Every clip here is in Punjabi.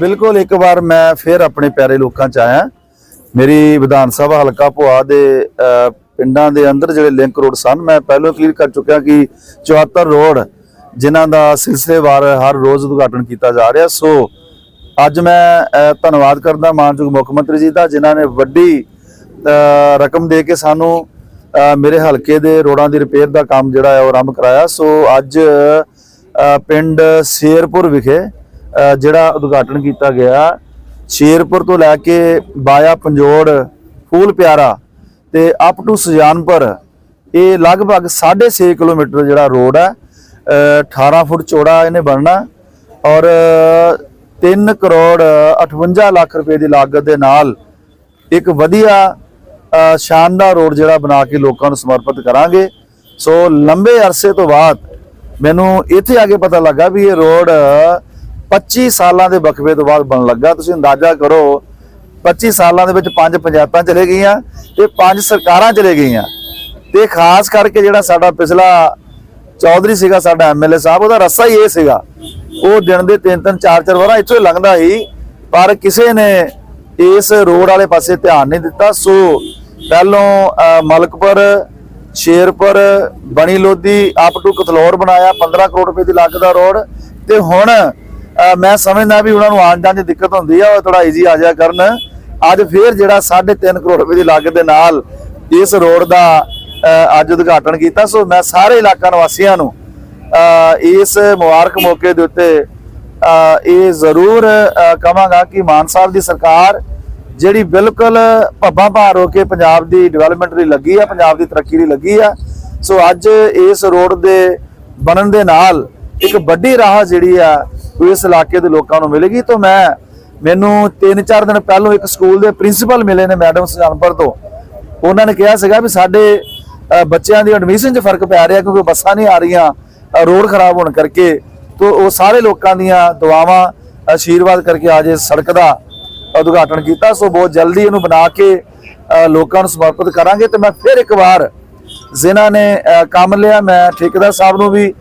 ਬਿਲਕੁਲ ਇੱਕ ਵਾਰ ਮੈਂ ਫਿਰ ਆਪਣੇ ਪਿਆਰੇ ਲੋਕਾਂ ਚ ਆਇਆ। ਮੇਰੀ ਵਿਧਾਨ ਸਭਾ ਹਲਕਾ ਭੁਆ ਦੇ ਪਿੰਡਾਂ ਦੇ ਅੰਦਰ ਜਿਹੜੇ ਲਿੰਕ ਰੋਡ ਸਨ, ਮੈਂ ਪਹਿਲਾਂ ਕਲੀਅਰ ਕਰ ਚੁੱਕਿਆ ਕਿ 74 ਰੋਡ ਜਿਨ੍ਹਾਂ ਦਾ ਸਿਲਸਿਲੇਵਾਰ ਹਰ ਰੋਜ਼ ਉਦਘਾਟਨ ਕੀਤਾ ਜਾ ਰਿਹਾ। ਸੋ, ਅੱਜ ਮੈਂ ਧੰਨਵਾਦ ਕਰਦਾ ਮਾਨਯੋਗ ਮੁੱਖ ਮੰਤਰੀ ਜੀ ਦਾ, ਜਿਨ੍ਹਾਂ ਨੇ ਵੱਡੀ ਰਕਮ ਦੇ ਕੇ ਸਾਨੂੰ ਮੇਰੇ ਹਲਕੇ ਦੇ ਰੋਡਾਂ ਦੀ ਰਿਪੇਅਰ ਦਾ ਕੰਮ ਜਿਹੜਾ ਹੈ ਉਹ ਆਰੰਭ ਕਰਾਇਆ। ਸੋ, ਅੱਜ ਪਿੰਡ ਸ਼ੇਰਪੁਰ ਵਿਖੇ ਜਿਹੜਾ ਉਦਘਾਟਨ ਕੀਤਾ ਗਿਆ, ਸ਼ੇਰਪੁਰ ਤੋਂ ਲੈ ਕੇ ਬਾਇਆ ਪੰਜੋੜ, ਫੂਲ ਪਿਆਰਾ ਤੇ ਅਪ ਟੂ ਸੁਜਾਨਪੁਰ, ਇਹ ਲਗਭਗ 6.5 ਕਿਲੋਮੀਟਰ ਜਿਹੜਾ ਰੋਡ ਹੈ, ਅਹ 18 ਫੁੱਟ ਚੌੜਾ ਇਹਨੇ ਬਣਨਾ ਔਰ 3 ਕਰੋੜ 58 ਲੱਖ ਰੁਪਏ ਦੀ ਲਾਗਤ ਦੇ ਨਾਲ ਇੱਕ ਵਧੀਆ ਸ਼ਾਨਦਾਰ ਰੋਡ ਜਿਹੜਾ ਬਣਾ ਕੇ ਲੋਕਾਂ ਨੂੰ ਸਮਰਪਿਤ ਕਰਾਂਗੇ। ਸੋ ਲੰਬੇ ਅਰਸੇ ਤੋਂ ਬਾਅਦ ਮੈਨੂੰ ਇੱਥੇ ਆ ਕੇ ਪਤਾ ਲੱਗਾ ਵੀ ਇਹ ਰੋਡ 25 ਸਾਲਾਂ ਦੇ ਵਕਫੇ ਤੋਂ ਬਾਅਦ ਬਣ ਲੱਗਾ। ਤੁਸੀਂ ਅੰਦਾਜ਼ਾ ਕਰੋ 25 ਸਾਲਾਂ ਦੇ ਵਿੱਚ ਪੰਜ ਪੰਚਾਇਤਾਂ ਚਲੇ ਗਈਆਂ ਤੇ ਪੰਜ ਸਰਕਾਰਾਂ ਚਲੇ ਗਈਆਂ। ਤੇ ਖਾਸ ਕਰਕੇ ਜਿਹੜਾ ਸਾਡਾ ਪਿਛਲਾ ਚੌਧਰੀ ਸੀਗਾ, ਸਾਡਾ ਐਮਐਲਏ ਸਾਹਿਬ, ਉਹਦਾ ਰਸਾ ਹੀ ਇਹ ਸੀਗਾ। ਉਹ ਦਿਨ ਦੇ ਤਿੰਨ ਤਿੰਨ, ਚਾਰ ਚਾਰ ਵਾਰਾਂ ਇੱਥੋਂ ਹੀ ਲੰਘਦਾ ਸੀ, ਪਰ ਕਿਸੇ ਨੇ ਇਸ ਰੋਡ ਵਾਲੇ ਪਾਸੇ ਧਿਆਨ ਨਹੀਂ ਦਿੱਤਾ। ਸੋ ਪਹਿਲੋਂ ਮਲਕਪੁਰ, ਸ਼ੇਰਪੁਰ, ਬਣੀ ਲੋਧੀ ਅਪ ਟੂ ਕਥਲੌਰ ਬਣਾਇਆ 15 ਕਰੋੜ ਰੁਪਏ ਦੀ ਲਾਗਤ ਦਾ ਰੋਡ। ਤੇ ਹੁਣ ਮੈਂ ਸਮਝਦਾ ਵੀ ਉਹਨਾਂ ਨੂੰ ਆਉਣ ਜਾਣ ਦੀ ਦਿੱਕਤ ਹੁੰਦੀ ਆ, ਉਹ ਥੋੜਾ ਈਜ਼ੀ ਆ ਜਾਇਆ ਕਰਨ। ਅੱਜ ਫੇਰ ਜਿਹੜਾ 3.5 ਕਰੋੜ ਰੁਪਏ ਦੀ ਲਾਗਤ ਦੇ ਨਾਲ ਇਸ ਰੋਡ ਦਾ ਅੱਜ ਉਦਘਾਟਨ ਕੀਤਾ। ਸੋ ਮੈਂ ਸਾਰੇ ਇਲਾਕਾ ਨਿਵਾਸੀਆਂ ਨੂੰ ਇਸ ਮੁਬਾਰਕ ਮੌਕੇ ਦੇ ਉੱਤੇ ਇਹ ਜ਼ਰੂਰ ਕਹਾਂਗਾ ਕਿ ਮਾਨ ਸਾਹਿਬ ਦੀ ਸਰਕਾਰ ਜਿਹੜੀ ਬਿਲਕੁਲ ਭੱਬਾਂ ਭਾਰ ਹੋ ਕੇ ਪੰਜਾਬ ਦੀ ਡਿਵੈਲਪਮੈਂਟ ਲਈ ਲੱਗੀ ਆ, ਪੰਜਾਬ ਦੀ ਤਰੱਕੀ ਲਈ ਲੱਗੀ ਆ, ਸੋ ਅੱਜ ਇਸ ਰੋਡ ਦੇ ਬਣਨ ਦੇ ਨਾਲ ਇੱਕ ਵੱਡੀ ਰਾਹ ਜਿਹੜੀ ਆ ਇਸ ਇਲਾਕੇ ਦੇ ਲੋਕਾਂ ਨੂੰ ਮਿਲੇਗੀ ਤਾਂ ਮੈਂ ਮੈਨੂੰ 3-4 ਦਿਨ ਪਹਿਲਾਂ ਇੱਕ ਸਕੂਲ ਦੇ ਪ੍ਰਿੰਸੀਪਲ ਮਿਲੇ ਨੇ ਮੈਡਮ ਸੁਜਾਨਪੁਰ ਤੋਂ। ਉਹਨਾਂ ਨੇ ਕਿਹਾ ਸੀਗਾ ਵੀ ਸਾਡੇ ਬੱਚਿਆਂ ਦੀ ਐਡਮਿਸ਼ਨ 'ਚ ਫ਼ਰਕ ਪੈ ਰਿਹਾ ਕਿਉਂਕਿ ਬੱਸਾਂ ਨਹੀਂ ਆ ਰਹੀਆਂ ਰੋਡ ਖਰਾਬ ਹੋਣ ਕਰਕੇ। ਤੋਂ ਉਹ ਸਾਰੇ ਲੋਕਾਂ ਦੀਆਂ ਦੁਆਵਾਂ ਆਸ਼ੀਰਵਾਦ ਕਰਕੇ ਅੱਜ ਇਸ ਸੜਕ ਦਾ ਉਦਘਾਟਨ ਕੀਤਾ। ਸੋ ਬਹੁਤ ਜਲਦੀ ਇਹਨੂੰ ਬਣਾ ਕੇ ਲੋਕਾਂ ਨੂੰ ਸਮਰਪਿਤ ਕਰਾਂਗੇ ਤੇ ਮੈਂ ਫਿਰ ਇੱਕ ਵਾਰ ਜਿਨ੍ਹਾਂ ਨੇ ਕੰਮ ਲਿਆ। ਮੈਂ ਠੇਕੇਦਾਰ ਸਾਹਿਬ ਨੂੰ ਵੀ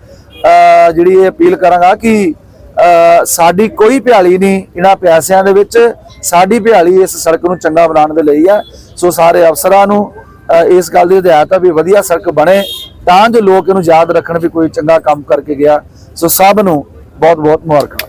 ਜਿਹੜੀ ਇਹ ਅਪੀਲ ਕਰਾਂਗਾ ਕਿ ਸਾਡੀ ਕੋਈ ਭਿਆਲੀ ਨਹੀਂ ਇਹਨਾਂ ਪਿਆਸਿਆਂ ਦੇ ਵਿੱਚ। ਸਾਡੀ ਭਿਆਲੀ ਇਸ ਸੜਕ ਨੂੰ ਚੰਗਾ ਬਣਾਉਣ ਦੇ ਲਈ ਆ। ਸੋ ਸਾਰੇ ਅਫਸਰਾਂ ਨੂੰ ਇਸ ਗੱਲ ਦੀ ਹਦਾਇਤ ਆ ਵੀ ਵਧੀਆ ਸੜਕ ਬਣੇ ਤਾਂ ਜੋ ਲੋਕ ਇਹਨੂੰ ਯਾਦ ਰੱਖਣ ਵੀ ਕੋਈ ਚੰਗਾ ਕੰਮ ਕਰਕੇ ਗਿਆ। ਸੋ ਸਭ ਨੂੰ ਬਹੁਤ ਬਹੁਤ ਮੁਬਾਰਕਾਂ।